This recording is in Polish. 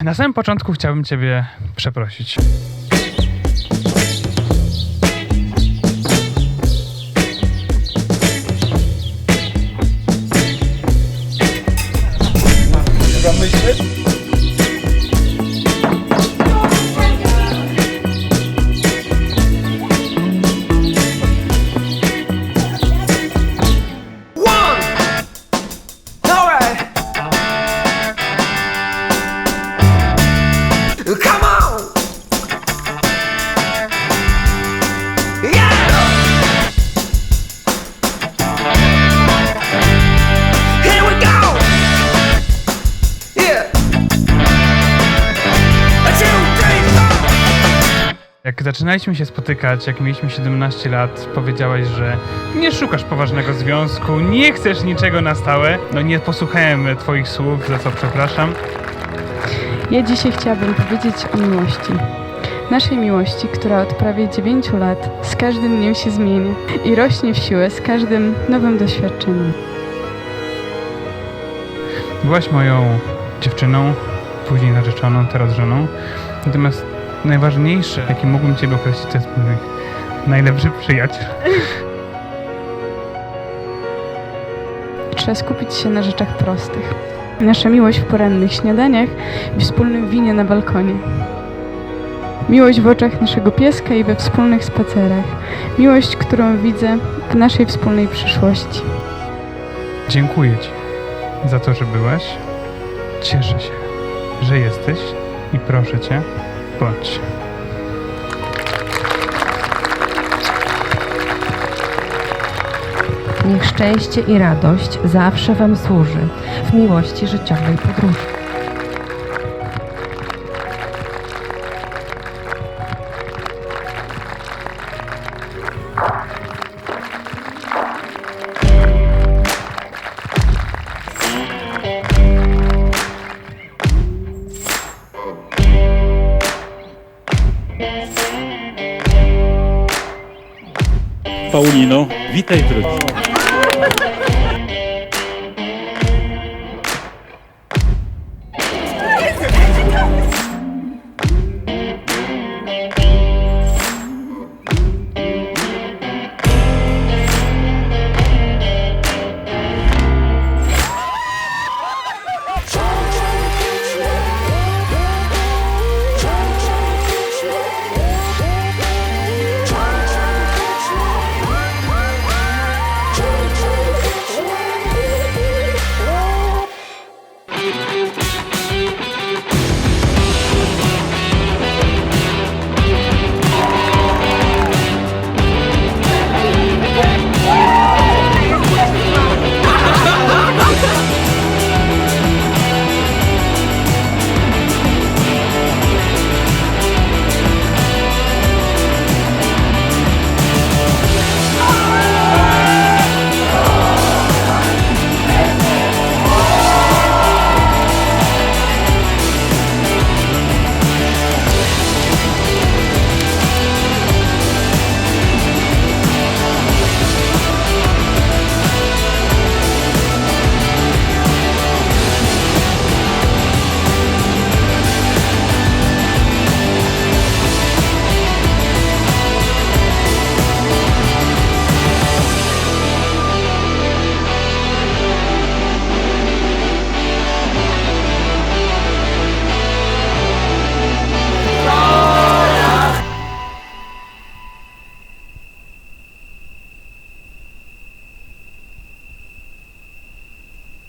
Na samym początku chciałbym Ciebie przeprosić. Jak zaczynaliśmy się spotykać, jak mieliśmy 17 lat, powiedziałeś, że nie szukasz poważnego związku, nie chcesz niczego na stałe. No nie posłuchałem Twoich słów, za co przepraszam. Ja dzisiaj chciałabym powiedzieć o miłości. Naszej miłości, która od prawie 9 lat z każdym dniem się zmienia i rośnie w siłę z każdym nowym doświadczeniem. Byłaś moją dziewczyną, później narzeczoną, teraz żoną. Natomiast najważniejsze, jaki mógłbym Ciebie określić, to jest mój najlepszy przyjaciel. Trzeba skupić się na rzeczach prostych. Nasza miłość w porannych śniadaniach i wspólnym winie na balkonie. Miłość w oczach naszego pieska i we wspólnych spacerach. Miłość, którą widzę w naszej wspólnej przyszłości. Dziękuję Ci za to, że byłaś. Cieszę się, że jesteś i proszę Cię, bądź. Niech szczęście i radość zawsze Wam służy w miłości życiowej podróży. Paulino, witaj w rodzinie.